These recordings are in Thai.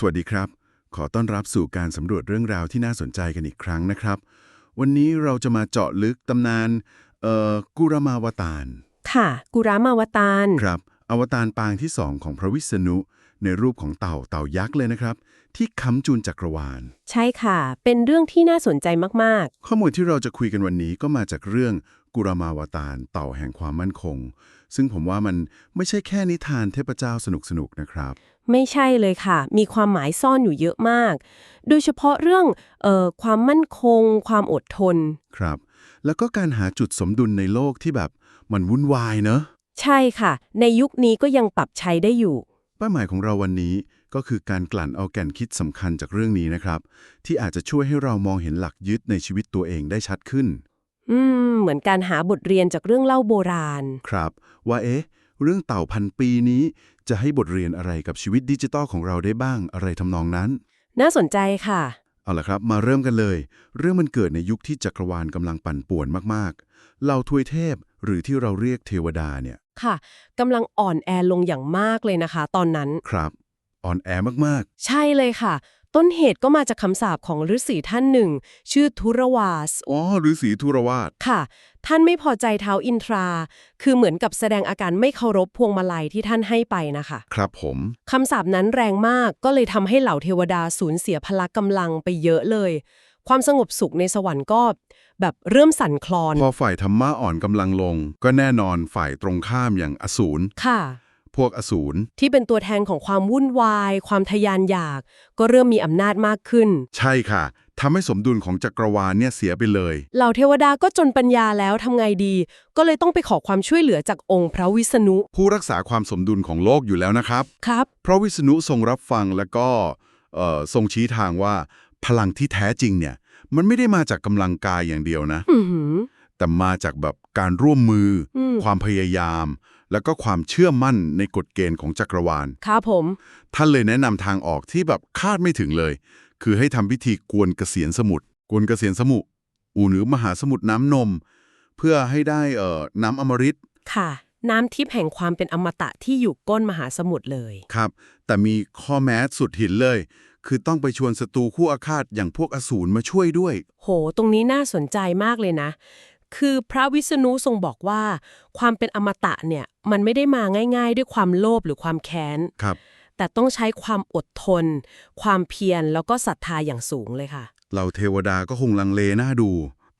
สวัสดีครับ ขอต้อนรับสู่การสำรวจเรื่องราวที่น่าสนใจกันอีกครั้งนะครับ วันนี้เราจะมาเจาะลึกตำนานเอ่อกุรมาวตารค่ะ กุรามาวตารครับ อวตารปางที่สองของพระวิษณุ ในรูปของเต่าเต่ายักษ์เลยนะครับ ที่ค้ำจุนจักรวาล ใช่ค่ะ เป็นเรื่องที่น่าสนใจมากข้อมูลที่เราจะคุยกันวันนี้ก็มาจากเรื่อง กุรมาวตารเต่าแห่งความมั่นคง ซึ่งผมว่ามันไม่ใช่แค่นิทานเทพเจ้าสนุกๆนะครับๆไม่ใช่เลยค่ะ มีความหมายซ่อนอยู่เยอะมาก โดยเฉพาะเรื่องเอ่อความมั่นคง ความอดทน ครับ แล้วก็การหาจุดสมดุลในโลกที่แบบมันวุ่นวายเนอะ ใช่ค่ะ ในยุคนี้ก็ยังปรับใช้ได้อยู่ เป้าหมายของเราวันนี้ก็คือการกลั่นเอาแก่นคิดสำคัญจากเรื่องนี้นะครับ ที่อาจจะช่วยให้เรามองเห็นหลักยึดในชีวิตตัวเองได้ชัดขึ้น อืม เหมือนการหาบทเรียนจากเรื่องเล่าโบราณ ครับ ว่าเอ๊ะ เรื่องเต่าพันปีนี้ จะให้บทเรียนอะไรกับชีวิตดิจิตอลของเราได้บ้างอะไรทำนองนั้น น่าสนใจค่ะ เอาละครับ มาเริ่มกันเลย เรื่องมันเกิดในยุคที่จักรวาลกำลังปั่นป่วนมากๆเหล่าทวยเทพหรือที่เราเรียกเทวดาเนี่ยค่ะกำลังอ่อนแอลงอย่างมากเลยนะคะ ตอนนั้น ครับ อ่อนแอมากใช่เลยค่ะ ต้นเหตุก็มาจากคำสาปของฤาษีท่านหนึ่ง ชื่อทุรวาสๆอ๋อฤาษีทุรวาส ค่ะ ท่านไม่พอใจเท้าอินทรา คือเหมือนกับแสดงอาการไม่เคารพพวงมาลัยที่ท่านให้ไปนะคะ ครับผม คำสาปนั้นแรงมากก็เลยทำให้เหล่าเทวดาสูญเสียพละกำลังไปเยอะเลย ความสงบสุขในสวรรค์ก็แบบเริ่มสั่นคลอน พอฝ่ายธรรมะอ่อนกำลังลง ก็แน่นอนฝ่ายตรงข้ามอย่างอสูรค่ะ พวกอสูรที่เป็นตัวแทนของความวุ่นวาย ความทะยานอยาก ก็เริ่มมีอำนาจมากขึ้น ใช่ค่ะทำให้สมดุลของจักรวาลเนี่ยเสียไปเลย เหล่าเทวดาก็จนปัญญาแล้วทำไงดี ก็เลยต้องไปขอความช่วยเหลือจากองค์พระวิษณุ ผู้รักษาความสมดุลของโลกอยู่แล้วนะครับ ครับเพราะวิษณุทรงรับฟังแล้วก็เอ่อทรงชี้ทางว่า พลังที่แท้จริงเนี่ย มันไม่ได้มาจากกำลังกายอย่างเดียวนะ อือหือ แต่มาจากแบบการร่วมมืออมความพยายาม แล้วก็ความเชื่อมั่นในกฎเกณฑ์ของจักรวาลครับผม ท่านเลยแนะนำทางออกที่แบบคาดไม่ถึงเลย คือให้ทำพิธีกวนเกษียณสมุทรกวนเกษียณสมุทรอูหรือมหาสมุทรน้ำนม เพื่อให้ได้เอ่อน้ำอมฤตค่ะ น้ำทิพย์แห่งความเป็นอมตะที่อยู่ก้นมหาสมุทรเลย ครับ แต่มีข้อแม้สุดหินเลย คือต้องไปชวนศัตรูคู่อาฆาตอย่างพวกอสูรมาช่วยด้วย โห ตรงนี้น่าสนใจมากเลยนะ คือพระวิษณุทรงบอกว่า ความเป็นอมตะเนี่ยมันไม่ได้มาง่ายๆ ด้วยความโลภหรือความแค้น ครับ แต่ต้องใช้ความอดทน ความเพียรแล้วก็ศรัทธาอย่างสูงเลยค่ะเราเทวดาก็คงลังเลน่าดู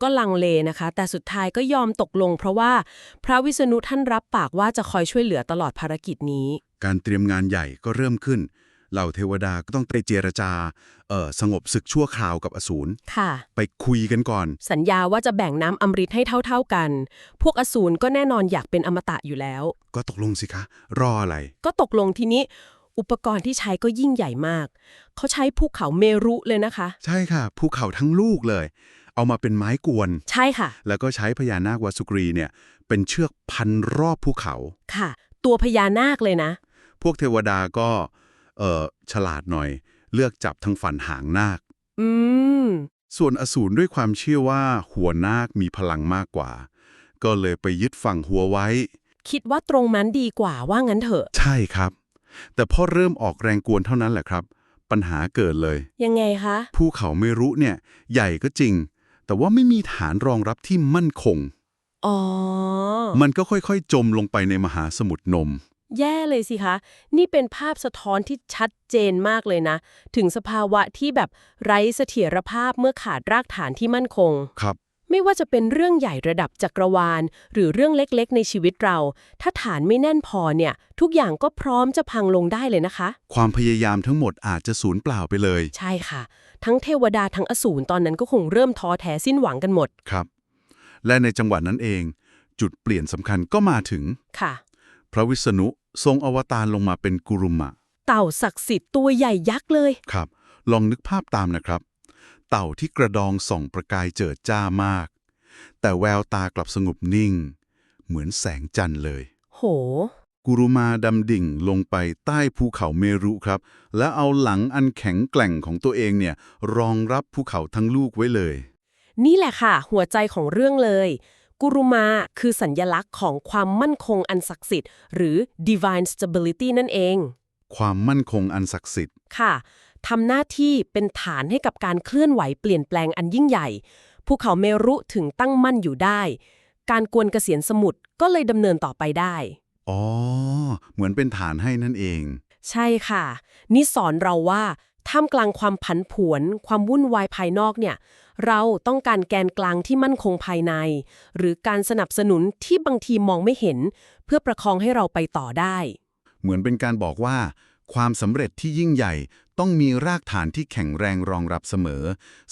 ก็ลังเลนะคะ แต่สุดท้ายก็ยอมตกลง เพราะว่าพระวิษณุท่านรับปากว่าจะคอยช่วยเหลือตลอดภารกิจนี้ การเตรียมงานใหญ่ก็เริ่มขึ้น เหล่าเทวดาก็ต้องไปเจรจาเอ่อสงบศึกชั่วคราวกับอสูรค่ะ ไปคุยกันก่อน สัญญาว่าจะแบ่งน้ำอมฤตให้เท่า ๆกัน พวกอสูรก็แน่นอนอยากเป็นอมตะอยู่แล้ว ก็ตกลงสิคะ รออะไร ก็ตกลงทีนี้ อุปกรณ์ที่ใช้ก็ยิ่งใหญ่มาก เขาใช้ภูเขาเมรุเลยนะคะ ใช่ค่ะภูเขาทั้งลูกเลย เอามาเป็นไม้กวน ใช่ค่ะ แล้วก็ใช้พญานาควาสุกรีเนี่ยเป็นเชือกพันรอบภูเขาค่ะ ตัวพญานาคเลยนะ พวกเทวดาก็ เอ่อฉลาดหน่อย เลือกจับทั้งฝันหางนาค อืม ส่วนอสูรด้วยความเชื่อว่าหัวนาคมีพลังมากกว่า ก็เลยไปยึดฝั่งหัวไว้ คิดว่าตรงนั้นดีกว่าว่างั้นเถอะ ใช่ครับ แต่พอเริ่มออกแรงกวนเท่านั้นแหละครับ ปัญหาเกิดเลย ยังไงคะ ภูเขาเมรุเนี่ย ใหญ่ก็จริง แต่ว่าไม่มีฐานรองรับที่มั่นคง อ๋อ มันก็ค่อยๆ จมลงไปในมหาสมุทรนม แย่เลยสิคะ นี่เป็นภาพสะท้อนที่ชัดเจนมากเลยนะ ถึงสภาวะที่แบบไร้เสถียรภาพเมื่อขาดรากฐานที่มั่นคง ครับ ไม่ว่าจะเป็นเรื่องใหญ่ระดับจักรวาล หรือเรื่องเล็กๆ ในชีวิตเรา ถ้าฐานไม่แน่นพอเนี่ย ทุกอย่างก็พร้อมจะพังลงได้เลยนะคะ ความพยายามทั้งหมดอาจจะสูญเปล่าไปเลย ใช่ค่ะ ทั้งเทวดาทั้งอสูรตอนนั้นก็คงเริ่มท้อแท้สิ้นหวังกันหมด ครับ และในจังหวะนั้นเอง จุดเปลี่ยนสำคัญก็มาถึง ค่ะ พระวิษณุ ทรงอวตารลงมาเป็นกุรุมะ เต่าศักดิ์สิทธิ์ตัวใหญ่ยักษ์เลย ครับ ลองนึกภาพตามนะครับ เต่าที่กระดองส่องประกายเจิดจ้ามาก แต่แววตากลับสงบนิ่ง เหมือนแสงจันทร์เลย โห กุรุมาดำดิ่งลงไปใต้ภูเขาเมรุครับ แล้วเอาหลังอันแข็งแกร่งของตัวเองเนี่ยรองรับภูเขาทั้งลูกไว้เลย นี่แหละค่ะ หัวใจของเรื่องเลย กุรุมาคือสัญญลักษณ์ของความมั่นคงอันศักดิ์สิทธิ์ หรือ divine stability นั่นเอง ความมั่นคงอันศักดิ์สิทธิ์ ค่ะทำหน้าที่เป็นฐานให้กับการเคลื่อนไหวเปลี่ยนแปลงอันยิ่งใหญ่ภูเขาเมรุถึงตั้งมั่นอยู่ได้ การกวนเกษียณสมุทรก็เลยดำเนินต่อไปได้ อ๋อ เหมือนเป็นฐานให้นั่นเอง ใช่ค่ะ นี่สอนเราว่าท่ามกลางความผันผวน ความวุ่นวายภายนอกเนี่ย เราต้องการแกนกลางที่มั่นคงภายใน หรือการสนับสนุนที่บางทีมองไม่เห็น เพื่อประคองให้เราไปต่อได้ เหมือนเป็นการบอกว่า ความสำเร็จที่ยิ่งใหญ่ต้องมีรากฐานที่แข็งแรงรองรับเสมอ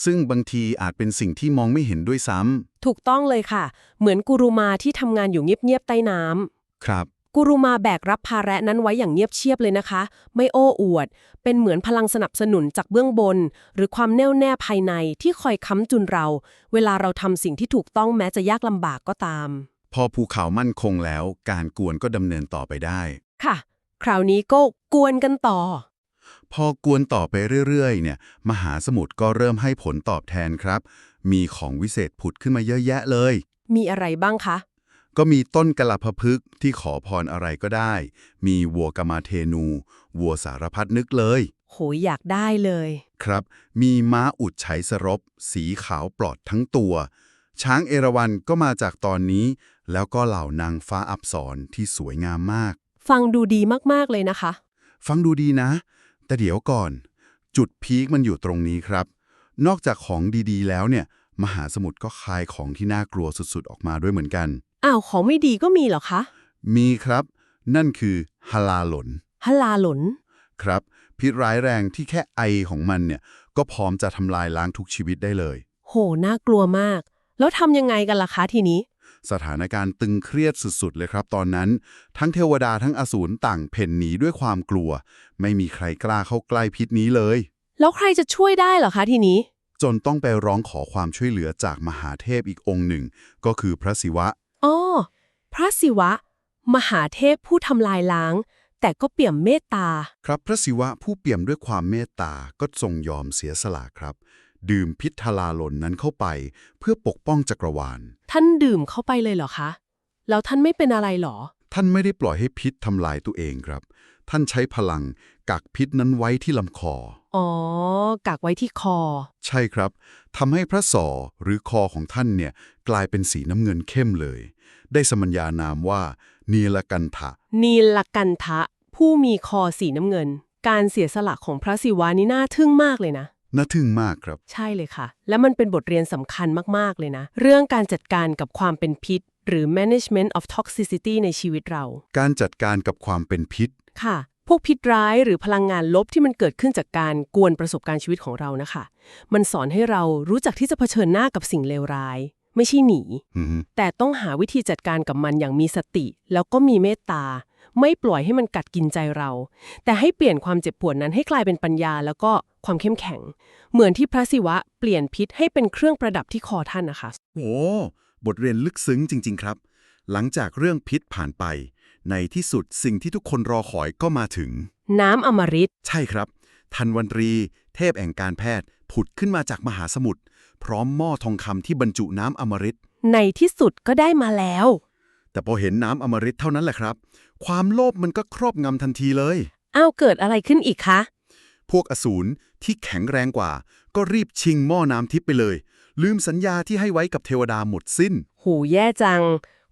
ซึ่งบางทีอาจเป็นสิ่งที่มองไม่เห็นด้วยซ้ถูกต้องเลยค่ะ เหมือนกูรูมาที่ทำงานอยู่เงียบๆใต้น้ำำครับ กูรูมาแบกรับภาระนั้นไว้อย่างเงียบเชียบเลยนะคะ ไม่โอ้อวด เป็นเหมือนพลังสนับสนุนจากเบื้องบน หรือความแน่วแน่ภายในที่คอยค้ำจุนเรา เวลาเราทำสิ่งที่ถูกต้องแม้จะยากลำบากก็ตาม พอภูเขามั่นคงแล้ว การกวนก็ดำเนินต่อไปได้ ค่ะ คราวนี้ก็กวนกันต่อ พอกวนต่อไปเรื่อยๆ เนี่ย มหาสมุทรก็เริ่มให้ผลตอบแทนครับ มีของวิเศษผุดขึ้นมาเยอะแยะเลย มีอะไรบ้างคะ ก็มีต้นกะลาพฤกษ์ที่ขอพรอะไรก็ได้ มีวัวกามาเทนู วัวสารพัดนึกเลย โหยอยากได้เลย ครับ มีม้าอุดไฉสรบ สีขาวปลอดทั้งตัว ช้างเอราวัณก็มาจากตอนนี้ แล้วก็เหล่านางฟ้าอับสรที่สวยงามมาก ฟังดูดีมาก ๆ เลยนะคะ ฟังดูดีนะ แต่เดี๋ยวก่อน จุดพีคมันอยู่ตรงนี้ครับ นอกจากของดีๆ แล้วเนี่ย มหาสมุทรก็คายของที่น่ากลัวสุดๆ ออกมาด้วยเหมือนกัน อ้าวของไม่ดีก็มีเหรอคะ มีครับ นั่นคือฮาลาหลนฮัลลาหลนครับ พิษร้ายแรงที่แค่ไอของมันเนี่ย ก็พร้อมจะทำลายล้างทุกชีวิตได้เลย โห น่ากลัวมาก แล้วทำยังไงกันล่ะคะทีนี้ สถานการณ์ตึงเครียดสุดๆเลยครับ ตอนนั้น ทั้งเทวดาทั้งอสูรต่างเพ่นหนีด้วยความกลัว ไม่มีใครกล้าเข้าใกล้พิษนี้เลย แล้วใครจะช่วยได้เหรอคะทีนี้ จนต้องไปร้องขอความช่วยเหลือจากมหาเทพอีกองค์หนึ่ง ก็คือพระศิวะ อ๋อพระศิวะ มหาเทพผู้ทำลายล้าง แต่ก็เปี่ยมเมตตา ครับพระศิวะผู้เปี่ยมด้วยความเมตตาก็ทรงยอมเสียสละครับ ดื่มพิษทลาลนนั้นเข้าไป เพื่อปกป้องจักรวาล ท่านดื่มเข้าไปเลยเหรอคะ แล้วท่านไม่เป็นอะไรเหรอ ท่านไม่ได้ปล่อยให้พิษทำลายตัวเองครับ ท่านใช้พลังกักพิษนั้นไว้ที่ลำคอ อ๋อ กักไว้ที่คอ ใช่ครับทำให้พระสอหรือคอของท่านเนี่ยกลายเป็นสีน้ำเงินเข้มเลย ได้สมัญญานามว่า นีลกันทะนีลกันทะ ผู้มีคอสีน้ำเงิน การเสียสละของพระศิวะนี่น่าทึ่งมากเลยนะน่าทึ่งมากครับ ใช่เลยค่ะ และมันเป็นบทเรียนสำคัญมาก ๆ เลยนะ เรื่องการจัดการกับความเป็นพิษ หรือ management of toxicity ในชีวิตเรา การจัดการกับความเป็นพิษ ค่ะ พวกพิษร้ายหรือพลังงานลบที่มันเกิดขึ้นจากการกวนประสบการณ์ชีวิตของเรานะคะ มันสอนให้เรารู้จักที่จะเผชิญหน้ากับสิ่งเลวร้าย ไม่ใช่หนีอืมแต่ต้องหาวิธีจัดการกับมันอย่างมีสติ แล้วก็มีเมตตา ไม่ปล่อยให้มันกัดกินใจเรา แต่ให้เปลี่ยนความเจ็บปวดนั้นให้กลายเป็นปัญญาแล้วก็ความเข้มแข็ง เหมือนที่พระศิวะเปลี่ยนพิษให้เป็นเครื่องประดับที่คอท่านนะคะโอ้บทเรียนลึกซึ้งจริง ๆ ครับ หลังจากเรื่องพิษผ่านไป ในที่สุดสิ่งที่ทุกคนรอคอยก็มาถึง น้ำอมฤตใช่ครับ ทันวันตรี เทพแห่งการแพทย์ผุดขึ้นมาจากมหาสมุทร พร้อมหม้อทองคำที่บรรจุน้ำอมฤต ในที่สุดก็ได้มาแล้ว แต่พอเห็นน้ำอมฤตเท่านั้นแหละครับ ความโลภมันก็ครอบงำทันทีเลย อ้าวเกิดอะไรขึ้นอีกคะ พวกอสูรที่แข็งแรงกว่า ก็รีบชิงหม้อน้ำทิพย์ไปเลย ลืมสัญญาที่ให้ไว้กับเทวดาหมดสิ้น หูแย่จัง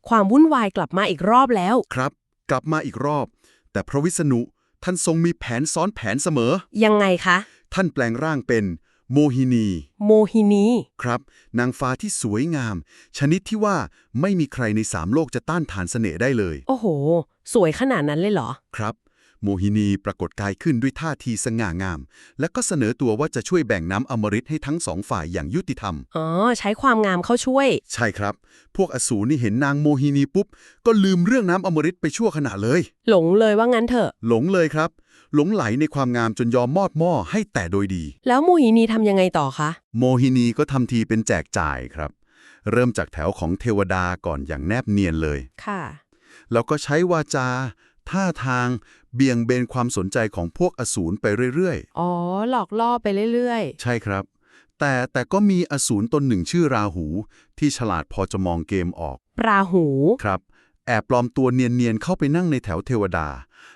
ความวุ่นวายกลับมาอีกรอบแล้ว ครับ กลับมาอีกรอบ แต่พระวิษณุท่านทรงมีแผนซ้อนแผนเสมอ ยังไงคะ ท่านแปลงร่างเป็น โมหินี โมหินี ครับ นางฟ้าที่สวยงาม ชนิดที่ว่าไม่มีใครในสามโลกจะต้านทานเสน่ห์ได้เลย โอ้โห สวยขนาดนั้นเลยเหรอ ครับ โมหินีปรากฏกายขึ้นด้วยท่าทีสง่างาม และก็เสนอตัวว่าจะช่วยแบ่งน้ำอมฤตให้ทั้งสองฝ่ายอย่างยุติธรรม อ๋อ ใช้ความงามเข้าช่วย ใช่ครับ พวกอสูรนี่เห็นนางโมหินีปุ๊บ ก็ลืมเรื่องน้ำอมฤตไปชั่วขณะเลย หลงเลยว่างั้นเถอะ หลงเลยครับ หลงไหลในความงามจนยอมมอดหม้อให้แต่โดยดี แล้วโมหินีทำยังไงต่อคะ โมหินีก็ทำทีเป็นแจกจ่ายครับ เริ่มจากแถวของเทวดาก่อนอย่างแนบเนียนเลย ค่ะ แล้วก็ใช้วาจา ท่าทาง เบี่ยงเบนความสนใจของพวกอสูรไปเรื่อยอ๋อ หลอกล่อไปเรื่อยๆ ใช่ครับ แต่แต่ก็มีอสูรตนหนึ่งชื่อราหู ที่ฉลาดพอจะมองเกมออกๆปราหู ครับ แอบปลอมตัวเนียนๆเข้าไปนั่งในแถวเทวดา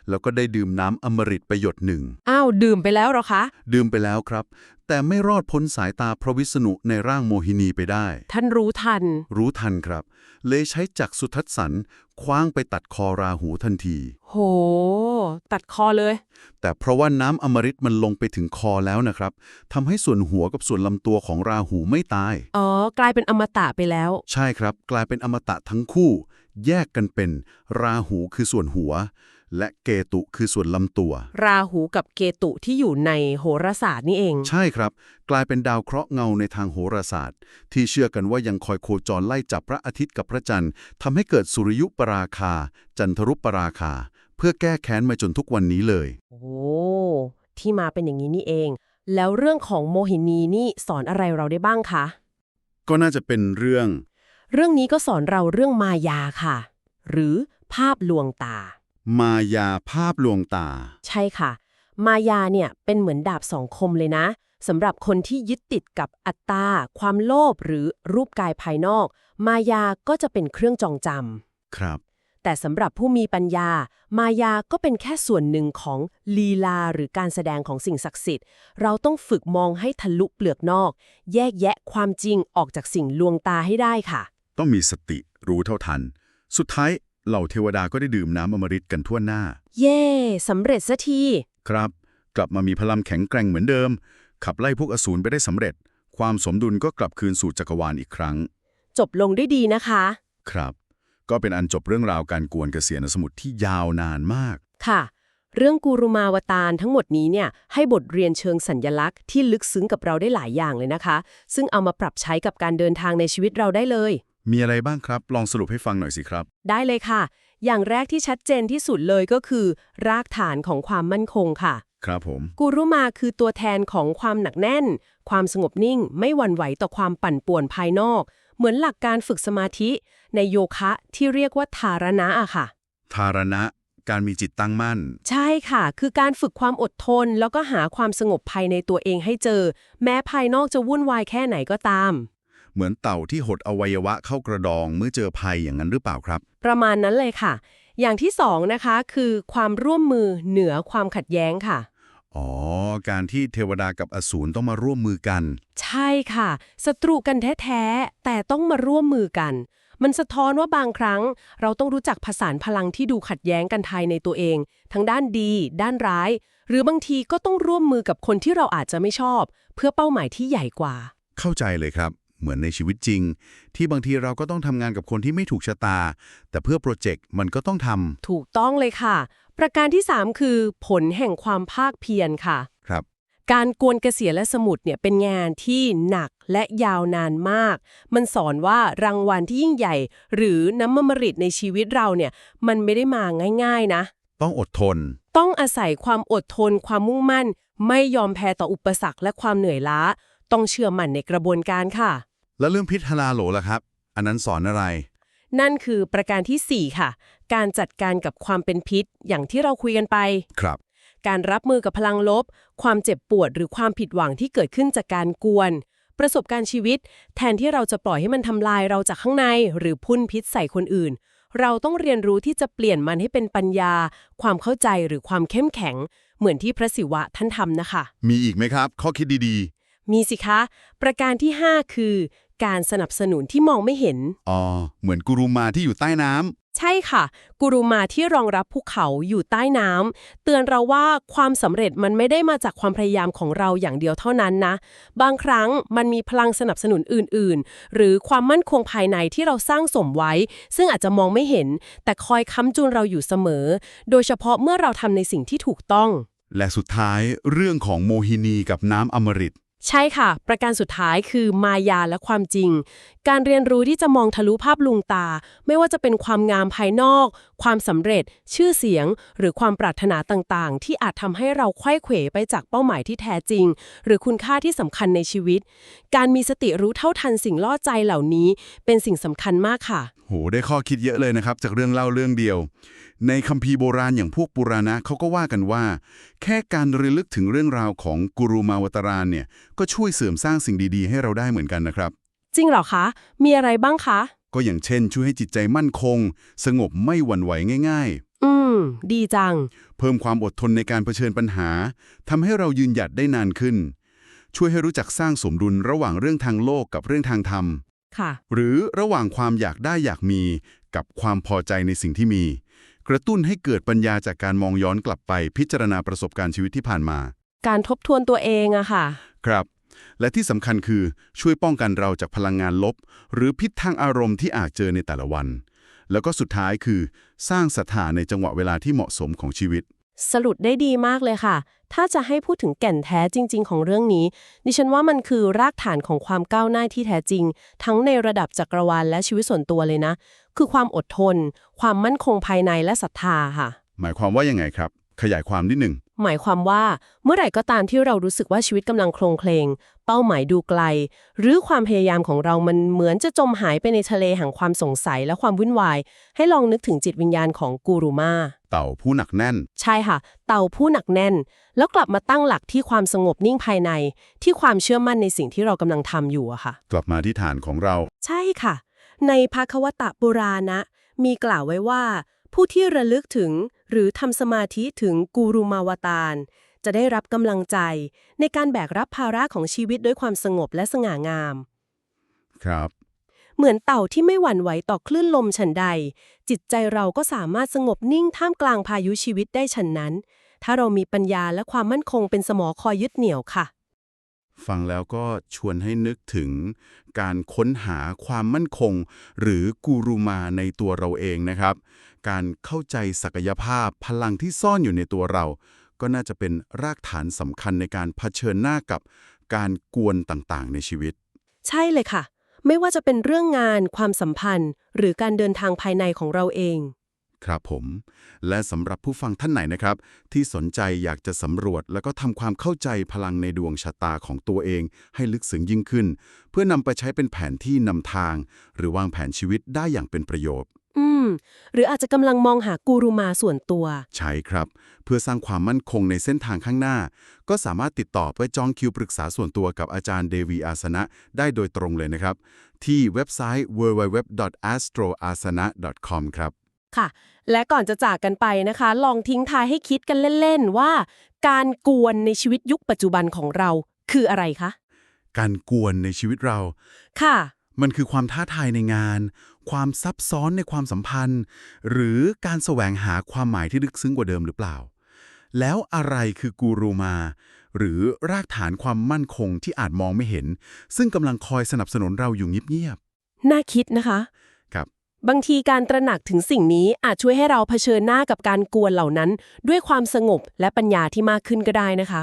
แล้วก็ได้ดื่มน้ำอมฤตประหยดหนึ่ง อ้าว ดื่มไปแล้วเหรอคะ ดื่มไปแล้วครับ แต่ไม่รอดพ้นสายตาพระวิษณุในร่างโมหินีไปได้ ท่านรู้ทัน รู้ทันครับ เลยใช้จักรสุทัศสันคว้างไปตัดคอราหูทันที โห ตัดคอเลย แต่เพราะว่าน้ำอมฤตมันลงไปถึงคอแล้วนะครับทำให้ส่วนหัวกับส่วนลำตัวของราหูไม่ตาย อ๋อ กลายเป็นอมตะไปแล้ว ใช่ครับ กลายเป็นอมตะทั้งคู่ แยกกันเป็น ราหูคือส่วนหัว และเกตุคือส่วนลำตัว ราหูกับเกตุที่อยู่ในโหราศาสตร์นี่เอง ใช่ครับ กลายเป็นดาวเคราะห์เงาในทางโหราศาสตร์ ที่เชื่อกันว่ายังคอยโคจรไล่จับพระอาทิตย์กับพระจันทร์ทำให้เกิดสุริยุปราคา จันทรุปราคา เพื่อแก้แค้นมาจนทุกวันนี้เลย โอ้ที่มาเป็นอย่างนี้นี่เอง แล้วเรื่องของโมหินีนี่สอนอะไรเราได้บ้างคะก็น่าจะเป็นเรื่อง เรื่องนี้ก็สอนเราเรื่องมายาค่ะ หรือภาพลวงตา มายาภาพลวงตา ใช่ค่ะ มายาเนี่ยเป็นเหมือนดาบสองคมเลยนะสำหรับคนที่ยึดติดกับอัตตา ความโลภหรือรูปกายภายนอก มายาก็จะเป็นเครื่องจองจครับำแต่สำหรับผู้มีปัญญา มายาก็เป็นแค่ส่วนหนึ่งของลีลาหรือการแสดงของสิ่งศักดิ์สิทธิ์ เราต้องฝึกมองให้ทะลุเปลือกนอก แยกแยะความจริงออกจากสิ่งลวงตาให้ได้ค่ะ ต้องมีสติรู้เท่าทัน สุดท้าย เหล่าเทวดาก็ได้ดื่มน้ำอมฤตกันทั่วหน้า เย่สำเร็จสักที ครับ กลับมามีพลังแข็งแกร่งเหมือนเดิม ขับไล่พวกอสูรไปได้สำเร็จ ความสมดุลก็กลับคืนสู่จักรวาลอีกครั้ง จบลงด้วยดีนะคะ ครับ ก็เป็นอันจบเรื่องราวการกวนเกษียณสมุทรที่ยาวนานมาก ค่ะ เรื่องกูรุมาวตารทั้งหมดนี้เนี่ยให้บทเรียนเชิงสัญญลักษณ์ที่ลึกซึ้งกับเราได้หลายอย่างเลยนะคะ ซึ่งเอามาปรับใช้กับการเดินทางในชีวิตเราได้เลย มีอะไรบ้างครับ ลองสรุปให้ฟังหน่อยสิครับ ได้เลยค่ะ อย่างแรกที่ชัดเจนที่สุดเลยก็คือ รากฐานของความมั่นคงค่ะ ครับผม กูรุมาคือตัวแทนของความหนักแน่น ความสงบนิ่ง ไม่หวั่นไหวต่อความปั่นป่วนภายนอก เหมือนหลักการฝึกสมาธิในโยคะที่เรียกว่าทารณะอะค่ะทารณะ การมีจิตตั้งมั่น ใช่ค่ะ คือการฝึกความอดทน แล้วก็หาความสงบภายในตัวเองให้เจอ แม้ภายนอกจะวุ่นวายแค่ไหนก็ตาม เหมือนเต่าที่หดอวัยวะเข้ากระดองเมื่อเจอภัยอย่างนั้นหรือเปล่าครับ ประมาณนั้นเลยค่ะ อย่างที่สองนะคะคือความร่วมมือเหนือความขัดแย้งค่ะ อ๋อ การที่เทวดากับอสูรต้องมาร่วมมือกัน ใช่ค่ะศัตรูกันแท้ๆแต่ต้องมาร่วมมือกัน มันสะท้อนว่าบางครั้ง เราต้องรู้จักผสานพลังที่ดูขัดแย้งกันภายในตัวเอง ทั้งด้านดี ด้านร้าย หรือบางทีก็ต้องร่วมมือกับคนที่เราอาจจะไม่ชอบ เพื่อเป้าหมายที่ใหญ่กว่า เข้าใจเลยครับ เหมือนในชีวิตจริง ที่บางทีเราก็ต้องทำงานกับคนที่ไม่ถูกชะตา แต่เพื่อโปรเจกต์มันก็ต้องทถูกต้องเลยค่ะ ประการที่ 3 คือ ผลแห่งความภาคเพียรค่ะำครับ การกวนเกษียณและสมุดเนี่ยเป็นงานที่หนักและยาวนานมาก มันสอนว่ารางวัลที่ยิ่งใหญ่ หรือน้ำมมริตในชีวิตเราเนี่ยมันไม่ได้มาง่ายๆนะ ต้องอดทน ต้องอาศัยความอดทน ความมุ่งมั่น ไม่ยอมแพ้ต่ออุปสรรคและความเหนื่อยล้า ต้องเชื่อมั่นในกระบวนการค่ะ แล้วเรื่องพิษฮาลาโหลล่ะครับ อันนั้นสอนอะไร นั่นคือประการทีสี่ 4 ค่ะ การจัดการกับความเป็นพิษอย่างที่เราคุยกันไป ครับ การรับมือกับพลังลบ ความเจ็บปวดหรือความผิดหวังที่เกิดขึ้นจากการกวน ประสบการณ์ชีวิต แทนที่เราจะปล่อยให้มันทำลายเราจากข้างใน หรือพ่นพิษใส่คนอื่นเราต้องเรียนรู้ที่จะเปลี่ยนมันให้เป็นปัญญา ความเข้าใจหรือความเข้มแข็ง เหมือนที่พระศิวะท่านทำนะคะ มีอีกไหมครับ ข้อคิดดี มีสิคะ ประการที่ 5 คือ การสนับสนุนที่มองไม่เห็นๆอ๋อ เหมือนกุรุมาที่อยู่ใต้น้ำ ใช่ค่ะ กุรุมาที่รองรับภูเขาอยู่ใต้น้ำเตือนเราว่าความสำเร็จมันไม่ได้มาจากความพยายามของเราอย่างเดียวเท่านั้นนะ บางครั้งมันมีพลังสนับสนุนอื่น ๆ หรือความมั่นคงภายในที่เราสร้างสมไว้ ซึ่งอาจจะมองไม่เห็น แต่คอยค้ำจุนเราอยู่เสมอ โดยเฉพาะเมื่อเราทำในสิ่งที่ถูกต้อง และสุดท้ายเรื่องของโมหินีกับน้ำอมฤต ใช่ค่ะ ประการสุดท้ายคือมายาและความจริง การเรียนรู้ที่จะมองทะลุภาพลวงตา ไม่ว่าจะเป็นความงามภายนอก ความสำเร็จ ชื่อเสียง หรือความปรารถนาต่างๆ ที่อาจทำให้เราไขว้เขวไปจากเป้าหมายที่แท้จริง หรือคุณค่าที่สำคัญในชีวิต การมีสติรู้เท่าทันสิ่งล่อใจเหล่านี้ เป็นสิ่งสำคัญมากค่ะ โห ได้ข้อคิดเยอะเลยนะครับ จากเรื่องเล่าเรื่องเดียวในคัมภีร์โบราณอย่างพวกปุราณะเขาก็ว่ากันว่า แค่การระลึกถึงเรื่องราวของกุรุมาวตารานเนี่ยก็ช่วยเสริมสร้างสิ่งดีๆ ให้เราได้เหมือนกันนะครับ จริงเหรอคะ มีอะไรบ้างคะ ก็อย่างเช่น ช่วยให้จิตใจมั่นคง สงบไม่หวั่นไหวง่ายอืม ดีจังๆเพิ่มความอดทนในการเผชิญปัญหาทำให้เรายืนหยัดได้นานขึ้น ช่วยให้รู้จักสร้างสมดุลระหว่างเรื่องทางโลกกับเรื่องทางธรรม ค่ะ หรือระหว่างความอยากได้อยากมี กับความพอใจในสิ่งที่มี กระตุ้นให้เกิดปัญญาจากการมองย้อนกลับไปพิจารณาประสบการณ์ชีวิตที่ผ่านมา การทบทวนตัวเองอะค่ะ ครับ และที่สำคัญคือช่วยป้องกันเราจากพลังงานลบ หรือพิษทางอารมณ์ที่อาจเจอในแต่ละวัน แล้วก็สุดท้ายคือ สร้างศรัทธาในจังหวะเวลาที่เหมาะสมของชีวิต สรุปได้ดีมากเลยค่ะ ถ้าจะให้พูดถึงแก่นแท้จริง ๆ ของเรื่องนี้ ดิฉันว่ามันคือรากฐานของความก้าวหน้าที่แท้จริง ทั้งในระดับจักรวาลและชีวิตส่วนตัวเลยนะ คือความอดทน ความมั่นคงภายในและศรัทธาค่ะ หมายความว่ายังไงครับ ขยายความนิดหนึ่ง หมายความว่าเมื่อไหร่ก็ตามที่เรารู้สึกว่าชีวิตกำลังโคลงเคลง เป้าหมายดูไกล หรือความพยายามของเรามันเหมือนจะจมหายไปในทะเลแห่งความสงสัยและความวุ่นวาย ให้ลองนึกถึงจิตวิญญาณของกูรูมาเต่าผู้หนักแน่น ใช่ค่ะ เต่าผู้หนักแน่น แล้วกลับมาตั้งหลักที่ความสงบนิ่งภายใน ที่ความเชื่อมั่นในสิ่งที่เรากำลังทำอยู่อะค่ะ กลับมาที่ฐานของเรา ใช่ค่ะ ในภาควตะปุราณะ มีกล่าวไว้ว่า ผู้ที่ระลึกถึงหรือทำสมาธิถึงกูรุมาวตารจะได้รับกำลังใจ ในการแบกรับภาระของชีวิตด้วยความสงบและสง่างาม ครับ เหมือนเต่าที่ไม่หวั่นไหวต่อคลื่นลมฉันใด จิตใจเราก็สามารถสงบนิ่งท่ามกลางพายุชีวิตได้ฉันนั้น ถ้าเรามีปัญญาและความมั่นคงเป็นสมอคอยยึดเหนี่ยวค่ะ ฟังแล้วก็ชวนให้นึกถึงการค้นหาความมั่นคง หรือกูรูมาในตัวเราเองนะครับ การเข้าใจศักยภาพพลังที่ซ่อนอยู่ในตัวเรา ก็น่าจะเป็นรากฐานสำคัญในการเผชิญหน้ากับการกวนต่างๆ ในชีวิต ใช่เลยค่ะ ไม่ว่าจะเป็นเรื่องงาน ความสัมพันธ์ หรือการเดินทางภายในของเราเอง ครับผม และสำหรับผู้ฟังท่านไหนนะครับ ที่สนใจอยากจะสำรวจ แล้วก็ทำความเข้าใจพลังในดวงชะตาของตัวเอง ให้ลึกซึ้งยิ่งขึ้น เพื่อนำไปใช้เป็นแผนที่นำทาง หรือวางแผนชีวิตได้อย่างเป็นประโยชน์อืม หรืออาจจะกำลังมองหากูรูมาส่วนตัว ใช่ครับ เพื่อสร้างความมั่นคงในเส้นทางข้างหน้า ก็สามารถติดต่อไปจองคิวปรึกษาส่วนตัวกับอาจารย์เดวีอาสนะ ได้โดยตรงเลยนะครับ ที่เว็บไซต์ www.astroasana.com ครับ ค่ะ และก่อนจะจากกันไปนะคะ ลองทิ้งท้ายให้คิดกันเล่นๆ ว่า การกวนในชีวิตยุคปัจจุบันของเราคืออะไรคะ การกวนในชีวิตเรา ค่ะ มันคือความท้าทายในงาน ความซับซ้อนในความสัมพันธ์ หรือการแสวงหาความหมายที่ลึกซึ้งกว่าเดิมหรือเปล่า แล้วอะไรคือกูรูมา หรือรากฐานความมั่นคงที่อาจมองไม่เห็น ซึ่งกำลังคอยสนับสนุนเราอยู่เงียบน่าคิดนะคะๆครับ บางทีการตระหนักถึงสิ่งนี้อาจช่วยให้เราเผชิญหน้ากับการกวนเหล่านั้น ด้วยความสงบและปัญญาที่มากขึ้นก็ได้นะคะ